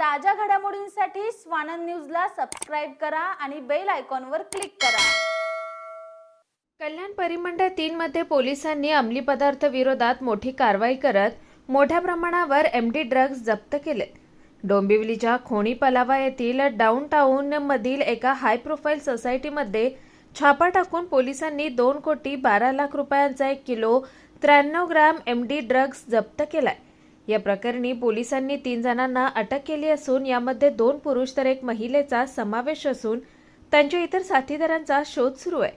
ताज्या घडामोडींसाठी स्वानंद न्यूजला सबस्क्राईब करा आणि बेल आयकॉनवर क्लिक करा. कल्याण परिमंडळ तीन मध्ये पोलिसांनी अंमली पदार्थ विरोधात मोठी कारवाई करत मोठ्या प्रमाणावर एमडी ड्रग्ज जप्त केले. डोंबिवलीच्या खोणी पलावा येथील डाऊन मधील एका हाय प्रोफाईल सोसायटीमध्ये छापा टाकून पोलिसांनी दोन कोटी बारा लाख रुपयांचा एक किलो त्र्याण्णव ग्रॅम एमडी ड्रग्ज जप्त केलाय. या प्रकरणी पोलिसांनी तीन जणांना अटक केली असून यामध्ये दोन पुरुष तर एक महिलेचा समावेश असून त्यांच्या इतर साथीदारांचा शोध सुरू आहे.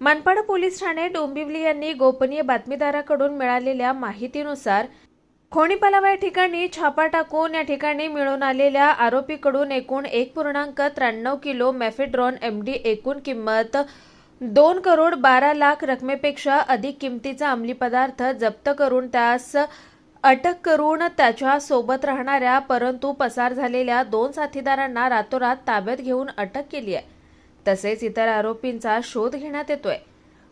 मनपाड पोलीस ठाणे डोंबिवली यांनी गोपनीय बातमीदाराकडून मिळालेल्या माहितीनुसार खोणीपालावा या ठिकाणी छापा टाकून या ठिकाणी मिळून आलेल्या आरोपीकडून एकूण एक पूर्णांक त्र्याण्णव किलो मेफेड्रॉन एमडी एकूण किंमत दोन करोड बारा लाख रकमेपेक्षा अधिक किमतीचा अंमली पदार्थ जप्त करून त्यास अटक करून त्याच्या सोबत राहणाऱ्या परंतु पसार झालेल्या दोन साथीदारांना रातोरात ताब्यात घेऊन अटक केली आहे. तसेच इतर आरोपींचा शोध घेण्यात येतोय.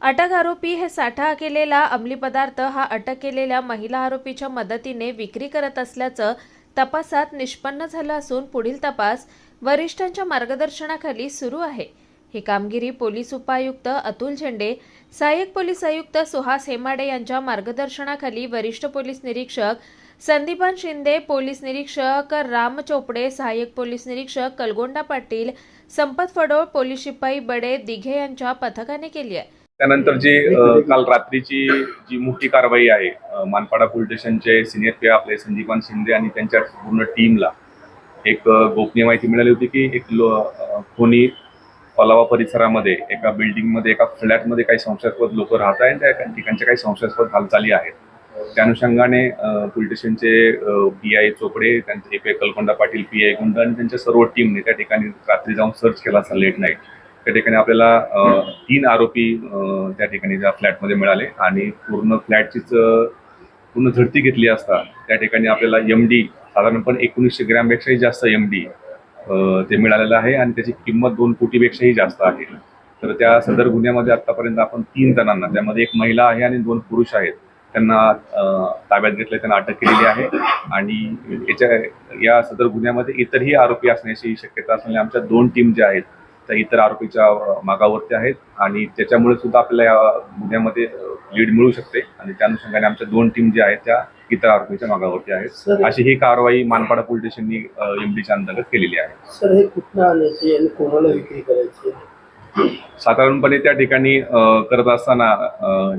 अटक आरोपी हे साठा केलेला अंमली पदार्थ हा अटक केलेल्या महिला आरोपीच्या मदतीने विक्री करत असल्याचं तपासात निष्पन्न झालं असून पुढील तपास वरिष्ठांच्या मार्गदर्शनाखाली सुरू आहे. ही कामगिरी पोलीस उपायुक्त अतुल झेंडे सहाय्यक पोलीस आयुक्त सुहास हेमाडे यांच्या मार्गदर्शनाखाली वरिष्ठ पोलीस निरीक्षक संदीपान शिंदे पोलीस निरीक्षक राम चोपडे सहाय्यक पोलीस निरीक्षक कलगोंडा पाटील संपत फडोळ पोलीस शिपाई बडे दिघे यांच्या पथकाने केली आहे. त्यानंतर जी काल रात्रीची जी मोठी कारवाई आहे मानपाडा पोलीस स्टेशनचे सिनियर पे आपले संदीपान शिंदे आणि त्यांच्या पूर्ण टीमला एक गोपनीय माहिती मिळाली होती की एक लो खोनी पलावा परिसरामध्ये एका बिल्डिंगमध्ये एका फ्लॅटमध्ये काही संशयास्पद लोक राहत आहेत त्या ठिकाणच्या काही संशयास्पद हालचाली आहेत. त्या अनुषंगाने अ, पोलीस स्टेशनचे पी आय चोपडे त्यांचे A P Kalkonda Patil P I Gund आणि त्यांच्या सर्व टीमने त्या ठिकाणी रात्री जाऊन सर्च केला असा लेट नाईट. त्या ठिकाणी आपल्याला तीन आरोपी त्या ठिकाणी त्या फ्लॅटमध्ये मिळाले आणि पूर्ण फ्लॅटचीच पूर्ण झडती घेतली असता त्या ठिकाणी आपल्याला एम डी साधारणपणे एकोणीसशे ग्रॅमपेक्षाही जास्त एम डी ते मिळालेलं आहे आणि त्याची किंमत दोन कोटीपेक्षाही जास्त आहे. तर त्या सदर गुन्ह्यामध्ये आतापर्यंत आपण तीन जणांना त्यामध्ये एक महिला आहे आणि दोन पुरुष आहेत त्यांना ताब्यात घेतलं त्यांना अटक केलेली आहे. आणि याच्या या सदर गुन्ह्यामध्ये इतरही आरोपी असण्याची शक्यता असल्याने आमच्या दोन टीम ज्या आहेत त्या इतर आरोपीच्या मागावरती आहेत. आणि त्याच्यामुळे सुद्धा आपल्याला या गुन्ह्यामध्ये लीड मिळू शकते. आणि त्या अनुषंगाने आमच्या दोन टीम ज्या आहेत त्या इतर आरोपीच्या मागावरती आहेत. अशी ही कारवाई मानपाडा पोलीस स्टेशननी एमडीच्या अंतर्गत केलेली आहे. सर हे आणायचे आणि कोणाला विक्री करायची? साधारणपणे त्या ठिकाणी करत असताना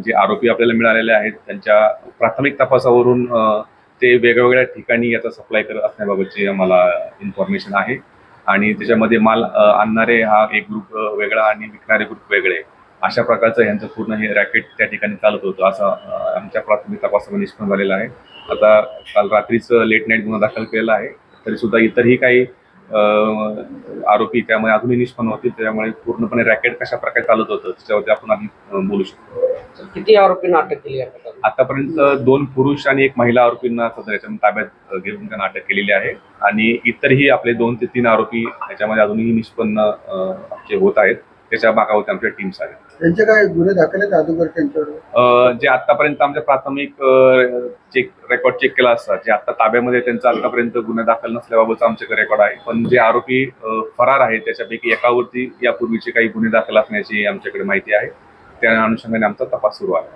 जे आरोपी आपल्याला मिळालेले आहेत त्यांच्या प्राथमिक तपासावरून ते वेगवेगळ्या ठिकाणी याचा सप्लाय करत असण्याबाबतची आम्हाला इन्फॉर्मेशन आहे. आणि त्याच्यामध्ये माल आणणारे हा एक ग्रुप वेगळा आणि विकणारे ग्रुप वेगळे. अशा प्रकारचं यांचं पूर्ण हे रॅकेट त्या ठिकाणी चालत होतं असं आमच्या प्राथमिक तपासामध्ये निष्पन्न झालेलं आहे. आता काल रात्रीच लेट नाईट गुन्हा दाखल केलेला आहे तरी सुद्धा इतरही काही आरोपी त्यामुळे अजूनही निष्पन्न होतील त्यामुळे पूर्णपणे रॅकेट कशा प्रकारे चालत होतं त्याच्यावरती आपण आधी अ, बोलू शकतो. किती आरोपींना अटक केली आहे आतापर्यंत दोन पुरुष आणि एक महिला आरोपींना सध्या याच्यामध्ये ताब्यात घेऊन त्यांना अटक केलेली आहे आणि इतरही आपले दोन ते तीन आरोपी याच्यामध्ये अजूनही निष्पन्न जे होत आहेत. त्याच्या भागावरती आमच्या टीम्स आहेत. त्यांचे काय गुन्हे दाखल आहेत अगोदर त्यांच्यावर? अ, जे आतापर्यंत आमच्या प्राथमिक चेक रेकॉर्ड चेक केला असता जे आता ताब्यामध्ये त्यांचा आतापर्यंत गुन्हे दाखल नसल्याबाबतचा आमच्याकडे रेकॉर्ड आहे. पण जे आरोपी अ, फरार आहेत त्याच्यापैकी एकावरती यापूर्वीचे काही गुन्हे दाखल असण्याची आमच्याकडे माहिती आहे. त्या अनुषंगाने आमचा तपास सुरू आहे.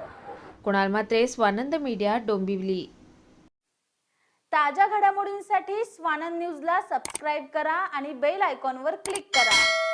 कुणाल मात्रे स्वानंद मीडिया डोंबिवली. ताज्या घडामोडींसाठी स्वानंद न्यूजला सबस्क्राईब करा आणि बेल आयकॉनवर क्लिक करा.